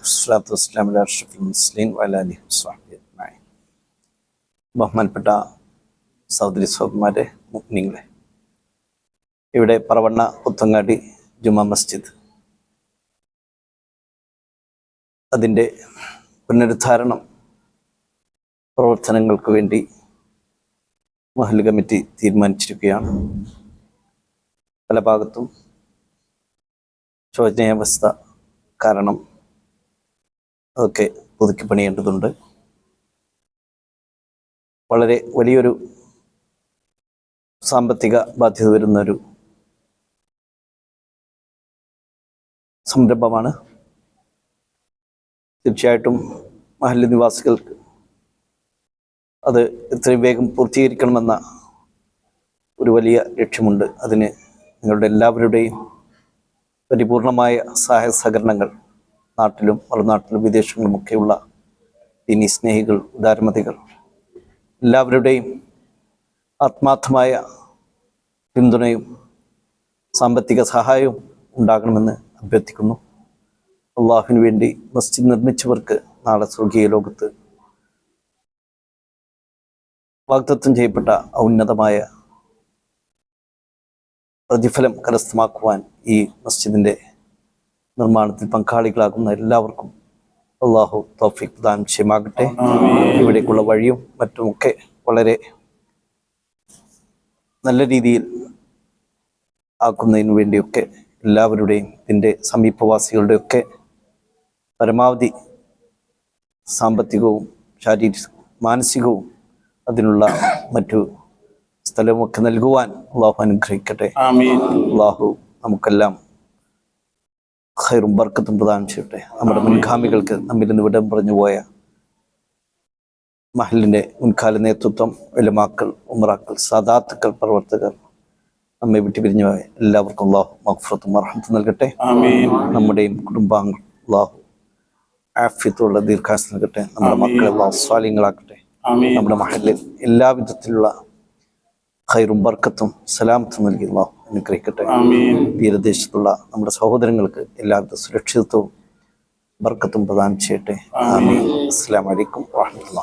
വസ്സലാത്തു വസ്സലാമു അലാ അഷ്റഫിൽ അജ്മഈൻ. ബഹുമാനപ്പെട്ട സഹോദരി സഹോദരന്മാരെ മുഗ്നിങ്ങളെ ഇവിടെ പറവണ്ണ പുത്തങ്ങാടി ജുമാ മസ്ജിദ്. അതിന്റെ പുനരുദ്ധാരണം പ്രവർത്തനങ്ങൾക്ക് വേണ്ടി മഹൽ കമ്മിറ്റി തീരുമാനിച്ചിരിക്കുകയാണ്. പല ഭാഗത്തും ശോചനീയാവസ്ഥ കാരണം അതൊക്കെ പുതുക്കി പണിയേണ്ടതുണ്ട്. വളരെ വലിയൊരു സാമ്പത്തിക ബാധ്യത വരുന്ന ഒരു സംരംഭമാണ്. തീർച്ചയായിട്ടും മഹല്ല് നിവാസികൾക്ക് അത് എത്രയും വേഗം പൂർത്തീകരിക്കണമെന്ന ഒരു വലിയ ലക്ഷ്യമുണ്ട്. അതിന് നിങ്ങളുടെ എല്ലാവരുടെയും പരിപൂർണമായ സഹായ സഹകരണങ്ങൾ നാട്ടിലും മറുനാട്ടിലും വിദേശങ്ങളിലുമൊക്കെയുള്ള ഇനി സ്നേഹികൾ ഉദാരമതികൾ എല്ലാവരുടെയും ആത്മാർത്ഥമായ പിന്തുണയും സാമ്പത്തിക സഹായവും ഉണ്ടാകണമെന്ന് അഭ്യർത്ഥിക്കുന്നു. അള്ളാഹുവിന് വേണ്ടി മസ്ജിദ് നിർമ്മിച്ചവർക്ക് നാളെ സ്വർഗീയ ലോകത്ത് വാഗ്ദത്വം ചെയ്യപ്പെട്ട ഉന്നതമായ പ്രതിഫലം കരസ്ഥമാക്കുവാൻ ഈ മസ്ജിദിന്റെ നിർമ്മാണത്തിൽ പങ്കാളികളാകുന്ന എല്ലാവർക്കും അള്ളാഹു തോഫിക് പ്രദാനം ചെയ്യുമാകട്ടെ. ഇവിടേക്കുള്ള വഴിയും മറ്റുമൊക്കെ വളരെ നല്ല രീതിയിൽ ആക്കുന്നതിന് വേണ്ടിയൊക്കെ എല്ലാവരുടെയും ഇതിന്റെ സമീപവാസികളുടെയൊക്കെ പരമാവധി സാമ്പത്തികവും ശാരീരിക മാനസികവും അതിനുള്ള മറ്റു സ്ഥലമൊക്കെ നൽകുവാൻ അള്ളാഹു അനുഗ്രഹിക്കട്ടെ. അള്ളാഹു നമുക്കെല്ലാം ഖൈറും ബർക്കത്തും പ്രദാനം ചെയ്യട്ടെ. നമ്മുടെ മുൻഗാമികൾക്ക് നമ്മിൽ നിന്ന് വിടം പറഞ്ഞു പോയ മഹലിന്റെ മുൻകാല നേതൃത്വം എലമാക്കൾ ഉമറാക്കൾ സാദാത്തുക്കൾ പ്രവർത്തകർ നമ്മെ വിട്ടുപിരിഞ്ഞു പോയ എല്ലാവർക്കും അള്ളാഹു മഹ്ഫറത്തും അർഹത്തും നൽകട്ടെ. നമ്മുടെയും കുടുംബാംഗങ്ങൾ അള്ളാഹു ആഫ്യത്തുള്ള ദീർഘാസ് നൽകട്ടെ. നമ്മുടെ മക്കളെ അള്ളാഹു സ്വാലിങ്ങളാക്കട്ടെ നമ്മുടെ മഹലിൽ എല്ലാ വിധത്തിലുള്ള ഖൈറും ബർക്കത്തും സലാമത്തും നൽകി അള്ളാഹു അനുഗ്രഹിക്കട്ടെ. തീരദേശത്തുള്ള നമ്മുടെ സഹോദരങ്ങൾക്ക് എല്ലാവിധ സുരക്ഷിതത്വവും ബർക്കത്തും പ്രദാനം ചെയ്യട്ടെ. ആമീൻ. അസ്സലാമു അലൈക്കും വാഹമത്തുള്ള